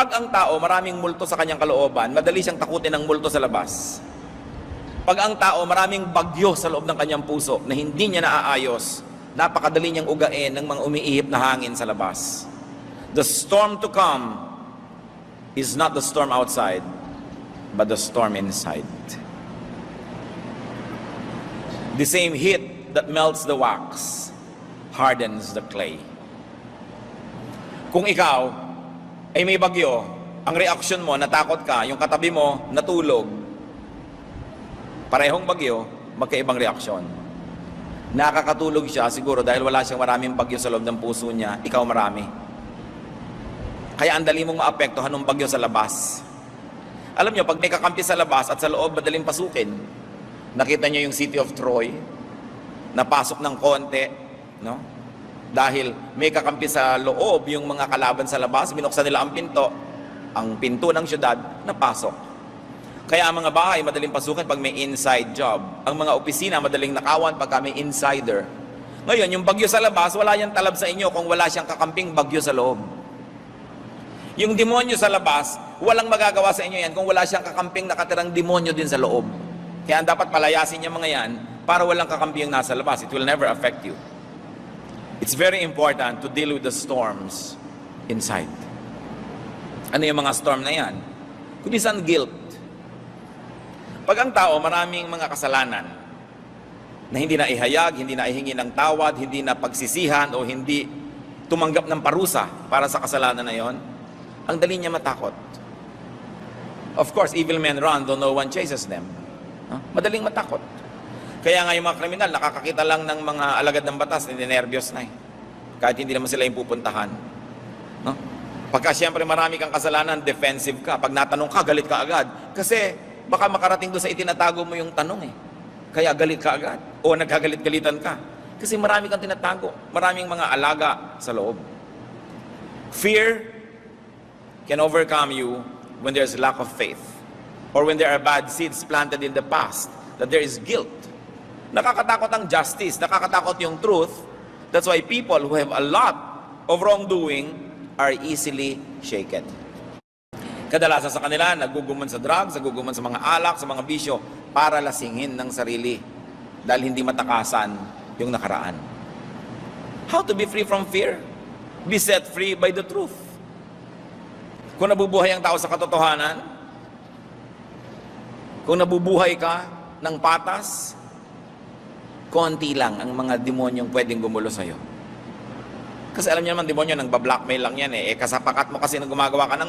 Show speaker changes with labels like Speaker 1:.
Speaker 1: Pag ang tao maraming multo sa kanyang kalooban, madali siyang takutin ng multo sa labas. Pag ang tao maraming bagyo sa loob ng kanyang puso na hindi niya naaayos, napakadali niyang ugain ng mga umiihip na hangin sa labas. The storm to come is not the storm outside, but the storm inside. The same heat that melts the wax hardens the clay. Kung ikaw ay may bagyo, ang reaksyon mo, natakot ka, yung katabi mo, natulog, parehong bagyo, magkaibang reaksyon. Nakakatulog siya siguro dahil wala siyang maraming bagyo sa loob ng puso niya, ikaw marami. Kaya ang dali mong maapektuhan ng bagyo sa labas. Alam niyo, pag may kakampi sa labas at sa loob, madaling pasukin. Nakita niyo yung City of Troy, napasok ng konti, no? Dahil may kakampi sa loob yung mga kalaban sa labas, binuksan nila ang pinto, ang pinto ng syudad, napasok. Kaya ang mga bahay madaling pasukin pag may inside job. Ang mga opisina madaling nakawan pagka may insider. Ngayon, yung bagyo sa labas, wala yung talab sa inyo kung wala siyang kakamping bagyo sa loob. Yung demonyo sa labas, walang magagawa sa inyo yan kung wala siyang kakamping nakatirang demonyo din sa loob. Kaya dapat palayasin niya mga yan para walang kakampi yung nasa labas. It will never affect you. It's very important to deal with the storms inside. Ano yung mga storm na yan? Kumisan guilt. Pag ang tao maraming mga kasalanan na hindi na ihayag, hindi na ihingi ng tawad, hindi na pagsisihan o hindi tumanggap ng parusa para sa kasalanan na yon, ang dali niya matakot. Of course, evil men run though no one chases them. No? Madaling matakot. Kaya nga yung mga kriminal, nakakakita lang ng mga alagad ng batas, nervyos na eh. Kahit hindi naman sila yung pupuntahan. No? Pagka siyempre marami kang kasalanan, defensive ka. Pag natanong ka, galit ka agad. Kasi baka makarating doon sa itinatago mo yung tanong eh. Kaya galit ka agad. O nagkagalit-galitan ka. Kasi marami kang tinatago. Maraming mga alaga sa loob. Fear can overcome you when there's lack of faith. Or when there are bad seeds planted in the past. That there is guilt. Nakakatakot ang justice. Nakakatakot yung truth. That's why people who have a lot of wrongdoing are easily shaken. Kadalasan sa kanila, naguguman sa drugs, naguguman sa mga alak, sa mga bisyo, para lasingin ng sarili. Dahil hindi matakasan yung nakaraan. How to be free from fear? Be set free by the truth. Kung nabubuhay ang tao sa katotohanan, kung nabubuhay ka ng patas, konti lang ang mga demonyong pwedeng gumulo sa'yo. Kasi alam niyo naman, demonyo, nang blackmail lang yan eh. eh. Kasapakat mo kasi na gumagawa ka ng